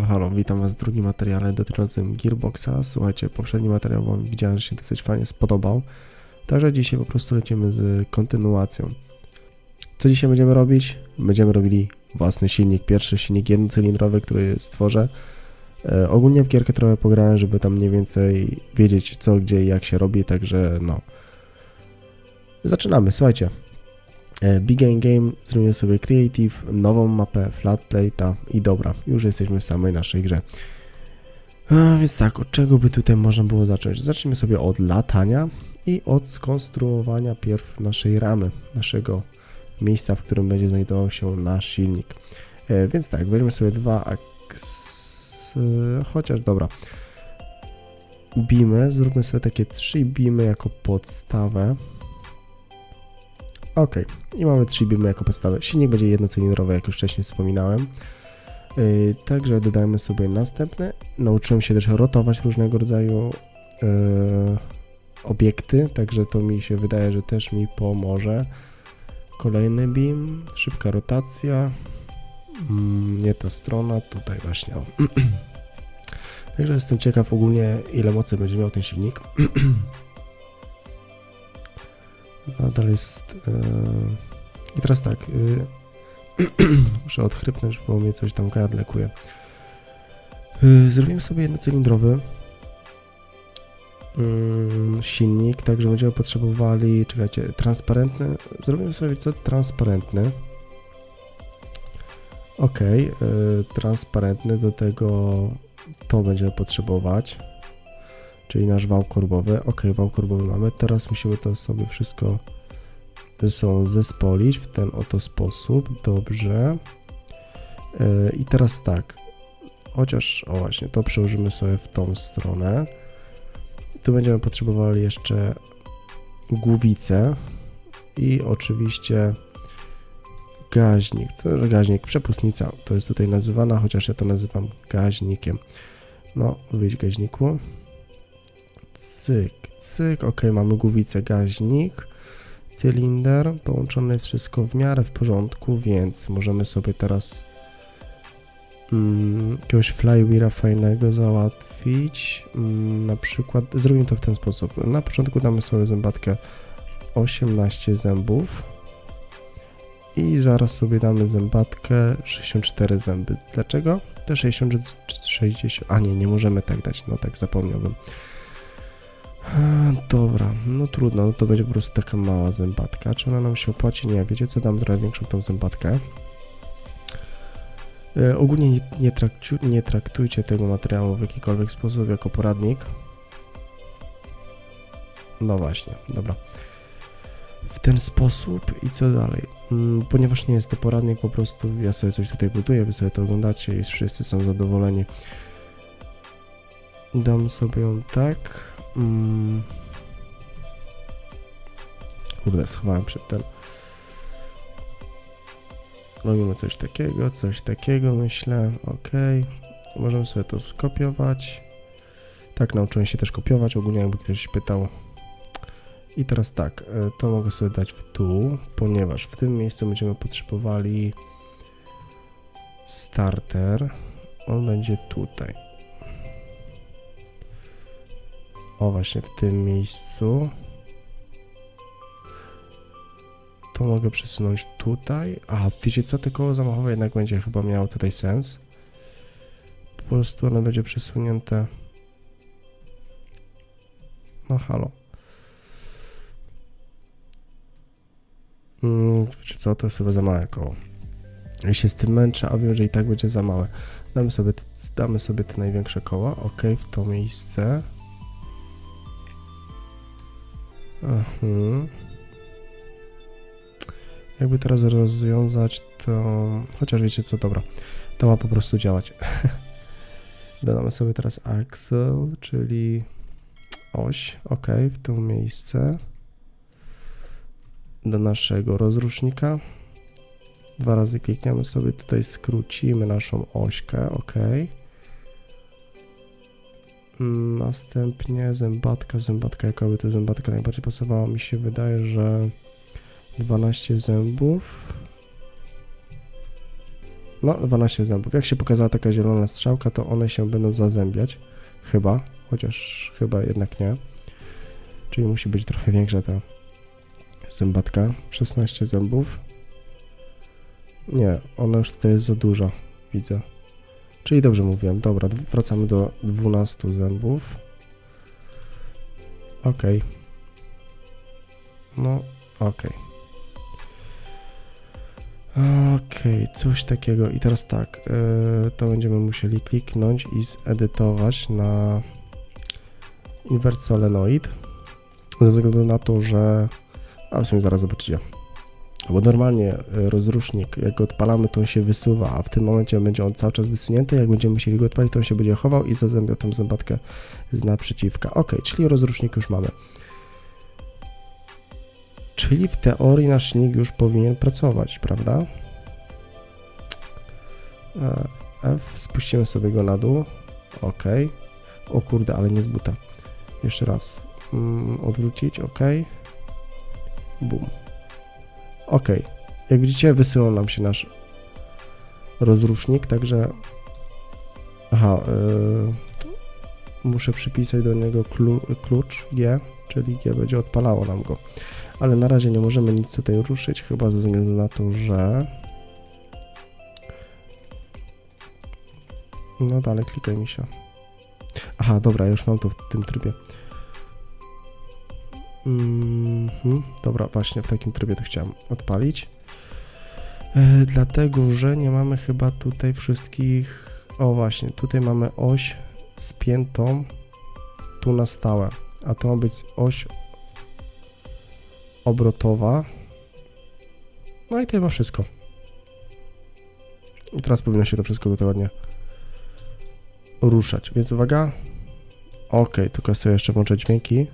Halo, halo, witam was w drugim materiale dotyczącym Gearboxa. Słuchajcie, poprzedni materiał wam widziałem, że się dosyć fajnie spodobał. Także dzisiaj po prostu lecimy z kontynuacją. Co dzisiaj będziemy robić? Będziemy robili własny silnik, pierwszy silnik jednocylindrowy, który stworzę. E, ogólnie w gierkę trochę pograłem, żeby tam mniej więcej wiedzieć co, gdzie i jak się robi, także no. Zaczynamy, słuchajcie. E, Big Game zrobimy sobie Creative, nową mapę, Flat Plate'a i dobra, już jesteśmy w samej naszej grze. A, więc tak, od czego by tutaj można było zacząć? Zacznijmy sobie od latania i od skonstruowania pierw naszej ramy, naszego miejsca, w którym będzie znajdował się nasz silnik. E, więc tak, weźmy sobie dwa aks... e, chociaż dobra. Beamy, zróbmy sobie takie trzy beamy jako podstawę. Ok, i mamy 3 beamy jako podstawę. Silnik będzie jednocylindrowy, jak już wcześniej wspominałem. Yy, także dodajmy sobie następne. Nauczyłem się też rotować różnego rodzaju yy, obiekty, także to mi się wydaje, że też mi pomoże. Kolejny beam, szybka rotacja. Mm, nie ta strona, tutaj właśnie. Także jestem ciekaw ogólnie, ile mocy będzie miał ten silnik. Nadal jest. e, I teraz tak. e, muszę odchrypnąć, bo mnie coś tam gardle kuje. E, Zrobimy sobie jednocylindrowy mm, silnik, także będziemy potrzebowali. Czekajcie, transparentny. Zrobimy sobie co? Transparentny. Ok, e, transparentny, do tego to będziemy potrzebować czyli nasz wał korbowy. Ok, wał korbowy mamy. Teraz musimy to sobie wszystko ze sobą zespolić w ten oto sposób. Dobrze. Yy, I teraz tak. Chociaż, o właśnie, to przełożymy sobie w tą stronę. Tu będziemy potrzebowali jeszcze głowicę i oczywiście gaźnik. To gaźnik, przepustnica to jest tutaj nazywana, chociaż ja to nazywam gaźnikiem. No, wyjdź gaźniku. Cyk, cyk, ok, mamy głowicę, gaźnik, cylinder, połączone jest wszystko w miarę w porządku, więc możemy sobie teraz mm, jakiegoś flywheela fajnego załatwić, mm, na przykład, zrobimy to w ten sposób, na początku damy sobie zębatkę 18 zębów. I zaraz sobie damy zębatkę 64 zęby. Dlaczego? Te 60, 60, a nie, nie możemy tak dać, no tak zapomniałbym. Eee, Dobra, no trudno, no to będzie po prostu taka mała zębatka. Czy ona nam się opłaci? Nie, wiecie co, dam trochę większą tą zębatkę. E, ogólnie nie, nie, trakciu, nie traktujcie tego materiału w jakikolwiek sposób jako poradnik. No właśnie, dobra. W ten sposób i co dalej? Mm, ponieważ nie jest to poradnik, po prostu ja sobie coś tutaj buduję, wy sobie to oglądacie i wszyscy są zadowoleni. Dam sobie ją tak. Mm. Kurde, schowałem przed ten. Robimy coś takiego, coś takiego, myślę. Ok. Możemy sobie to skopiować. Tak, nauczyłem się też kopiować, ogólnie jakby ktoś pytał. I teraz tak, e, to mogę sobie dać w dół, ponieważ w tym miejscu będziemy potrzebowali starter. On będzie tutaj. O, właśnie w tym miejscu. To mogę przesunąć tutaj. A, wiecie co? Te koło zamachowe jednak będzie chyba miało tutaj sens. Po prostu ono będzie przesunięte. No halo. Mm, wiecie co? To jest chyba za małe koło. Ja się z tym męczę, a wiem, że i tak będzie za małe. Damy sobie, damy sobie te największe koła. Ok, w to miejsce. Mhm. Jakby teraz rozwiązać to... Chociaż wiecie co, dobra. To ma po prostu działać. Dodamy sobie teraz axle, czyli oś, ok, w to miejsce. Do naszego rozrusznika. Dwa razy klikniemy sobie tutaj, skrócimy naszą ośkę, ok. Następnie zębatka, zębatka, jakaby to zębatka najbardziej pasowała, mi się wydaje, że 12 zębów. No, 12 zębów. Jak się pokazała taka zielona strzałka, to one się będą zazębiać. Chyba, chociaż chyba jednak nie. Czyli musi być trochę większa ta zębatka. 16 zębów. Nie, ona już tutaj jest za duża, widzę. Czyli dobrze mówiłem. Dobra, wracamy do 12 zębów. Okej. No, okej. Okej, coś takiego. I teraz tak, yy, to będziemy musieli kliknąć i zedytować na invert solenoid. Ze względu na to, że. A w sumie zaraz zobaczycie. Bo normalnie y, rozrusznik, jak go odpalamy, to on się wysuwa, a w tym momencie będzie on cały czas wysunięty. Jak będziemy musieli go odpalić, to on się będzie chował i zazębiał tą zębatkę z naprzeciwka. Ok, czyli rozrusznik już mamy. Czyli w teorii nasz silnik już powinien pracować, prawda? E, F, spuścimy sobie go na dół. Ok. O kurde, ale nie z buta. Jeszcze raz. Mm, odwrócić, ok. Bum. Ok. Jak widzicie, wysyłał nam się nasz rozrusznik, także. Aha, yy, muszę przypisać do niego klu, klucz G, czyli G będzie odpalało nam go. Ale na razie nie możemy nic tutaj ruszyć, chyba ze względu na to, że. No dalej, klikaj mi się. Aha, dobra, już mam to w tym trybie. Mhm, dobra, właśnie w takim trybie to chciałem odpalić. E, dlatego, że nie mamy chyba tutaj wszystkich. O, właśnie, tutaj mamy oś spiętą tu na stałe, a to ma być oś obrotowa. No i to chyba wszystko. I teraz powinno się to wszystko tutaj ładnie ruszać, więc uwaga. Ok, tylko sobie jeszcze włączę dźwięki.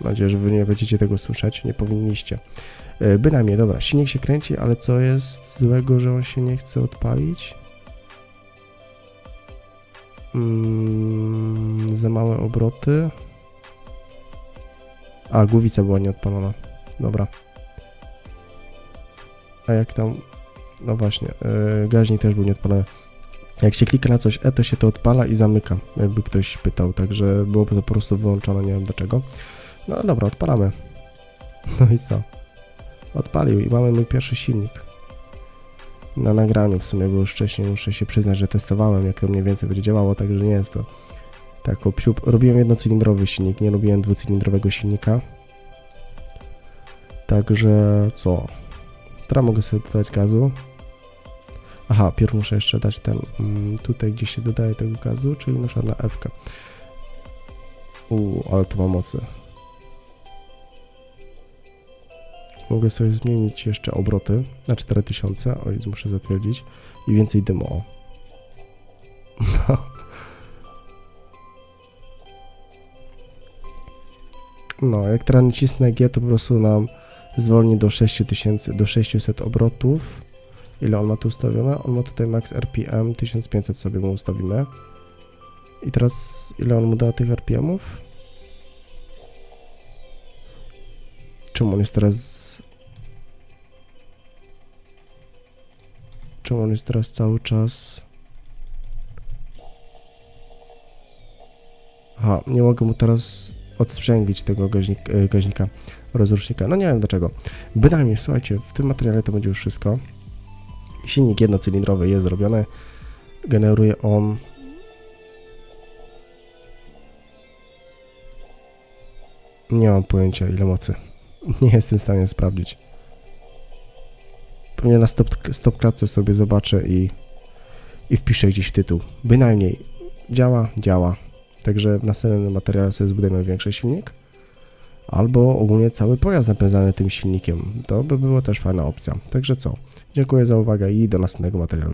Mam nadzieję, że wy nie będziecie tego słyszeć, nie powinniście. E, Bynajmniej, dobra, silnik się kręci, ale co jest złego, że on się nie chce odpalić? Mm, za małe obroty. A, głowica była nieodpalona. Dobra. A jak tam... No właśnie, yy, gaźnik też był nieodpalony. Jak się klika na coś E, to się to odpala i zamyka, jakby ktoś pytał, także byłoby to po prostu wyłączone, nie wiem dlaczego. No dobra, odpalamy. No i co? Odpalił i mamy mój pierwszy silnik. Na nagraniu w sumie, bo już wcześniej muszę się przyznać, że testowałem, jak to mniej więcej będzie działało, także nie jest to tak obsiup. Robiłem jednocylindrowy silnik, nie robiłem dwucylindrowego silnika. Także co? Teraz mogę sobie dodać gazu. Aha, pierw muszę jeszcze dać ten, mm, tutaj gdzie się dodaje tego gazu, czyli na przykład na F. -kę. Uuu, ale to ma mocy. Mogę sobie zmienić jeszcze obroty na 4000, oj, muszę zatwierdzić. I więcej dymu. No. No, jak teraz nacisnę G, to po prostu nam zwolni do 6000, do 600 obrotów. Ile on ma tu ustawione? On ma tutaj max RPM 1500 sobie mu ustawimy. I teraz ile on mu da tych RPMów? Czemu on jest teraz... Czemu on jest teraz cały czas... Aha, nie mogę mu teraz odsprzęglić tego gaźnik, e, gaźnika, rozrusznika. No nie wiem dlaczego. Bynajmniej, słuchajcie, w tym materiale to będzie już wszystko. Silnik jednocylindrowy jest zrobiony. Generuje on Nie mam pojęcia ile mocy. Nie jestem w stanie sprawdzić. Pewnie na stop, stop sobie zobaczę i, i wpiszę gdzieś w tytuł. Bynajmniej działa, działa. Także w następnym materiale sobie zbudujemy większy silnik. Albo ogólnie cały pojazd napędzany tym silnikiem. To by było też fajna opcja. Także co? Dziękuję za uwagę i do następnego materiału.